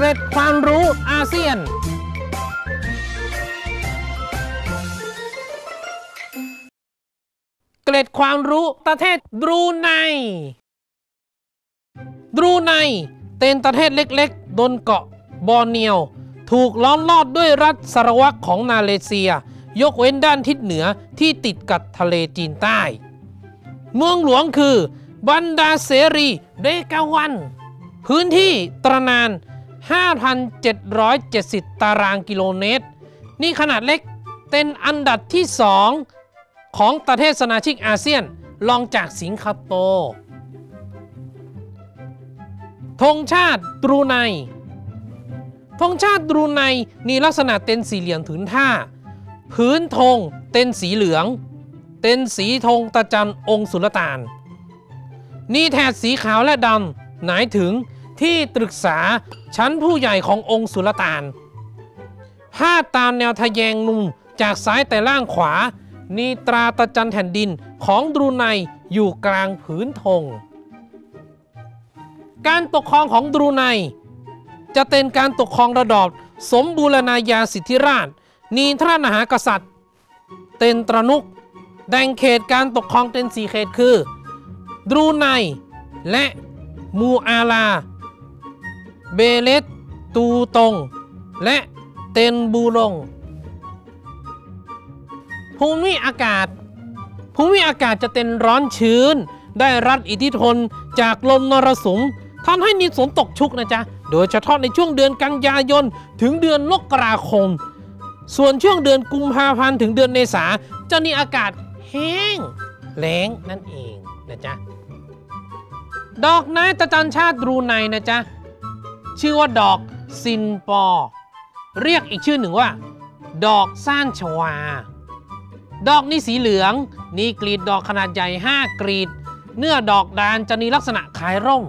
เกร็ดความรู้อาเซียน เกร็ดความรู้ประเทศบรูไนบรูไนเป็นประเทศเล็กๆบนเกาะบอร์เนียว ถูกล้อมรอบด้วยรัฐสารวัตรของมาเลเซีย ยกเว้นด้านทิศเหนือที่ติดกับทะเลจีนใต้ เมืองหลวงคือบันดาเสรีเดกาวัน พื้นที่ตระนาน 5,770 ตารางกิโลเมตร นี่ขนาดเล็กเป็นอันดับที่ 2 ของประเทศสมาชิกอาเซียนรองจากสิงคโปร์ธงชาติบรูไนธงชาติบรูไนมีลักษณะเป็นสี่เหลี่ยมผืนท่า พื้นธงเป็นสีเหลืองเป็นสีธงตะจันองค์สุลต่าน นี่แถบสีขาวและดำหมายถึง ที่ตรึกษาชั้นผู้ใหญ่ขององค์สุลต่านพาตามแนวทะแยงนุ่มจากซ้ายแต่ล่างขวา นีตราตะจันแผ่นดินของบรูไนอยู่กลางผืนธง การปกครองของบรูไน จะเป็นการปกครองระดอบสมบูรณาญาสิทธิราช นีทรานหากษัตริย์ เต็นตรนุกแบ่งเขตการปกครองเป็นสีเขตคือ ดรูไน และมูอาลา เบเลตตูตง และเตนบูลงภูมิอากาศ ภูมิอากาศจะเป็นร้อนชื้น ได้รับอิทธิพลจากลมนรสุมทำให้มีฝนตกชุกนะจ๊ะ โดยเฉพาะในช่วงเดือนกันยายน ถึงเดือนมกราคม ส่วนช่วงเดือนกุมภาพันธ์ถึงเดือนเมษาจะมีอากาศแห้งแล้งนั่นเองนะจ๊ะ ดอกไม้ตะจันชาติรูไนนะจ๊ะ ชื่อว่าดอกซินปอ เรียกอีกชื่อหนึ่งว่า ดอกซ่านชวา ดอกนี้สีเหลือง นี่กลีดดอกขนาดใหญ่ 5กลีด เนื้อดอกดานจะมีลักษณะคล้ายร่ม